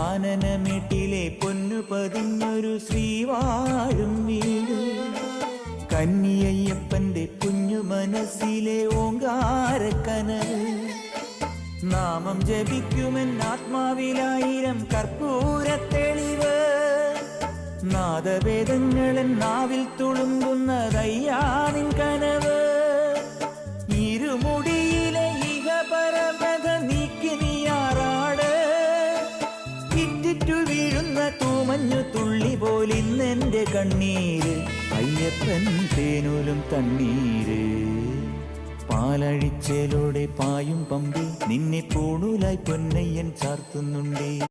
കാനനമേട്ടിലെ പൊന്നു പതിഞ്ഞൊരു ശ്രീവാഴും വീട്. കന്നിയയ്യപ്പന്റെ കുഞ്ഞു മനസ്സിലെ ഓങ്കാരക്കനൽ. നാമം ജപിക്കുമെൻ ആത്മാവിലായിരം കർപ്പൂര തെളിവ്. നാദവേദങ്ങളൻ നാവിൽ തുളുമ്പുന്നതയ്യാനിൻ കനവ്. ഇരുമുടിയിലെ തൂമഞ്ഞു തുള്ളി പോലിന്നെന്റെ കണ്ണീര്. അയ്യപ്പൻ തേനൂലും തണ്ണീര്. പാലഴിച്ചേലോടെ പായും പമ്പി നിന്നെ പൂണൂലായി പൊന്നയ്യൻ ചാർത്തുന്നുണ്ടേ.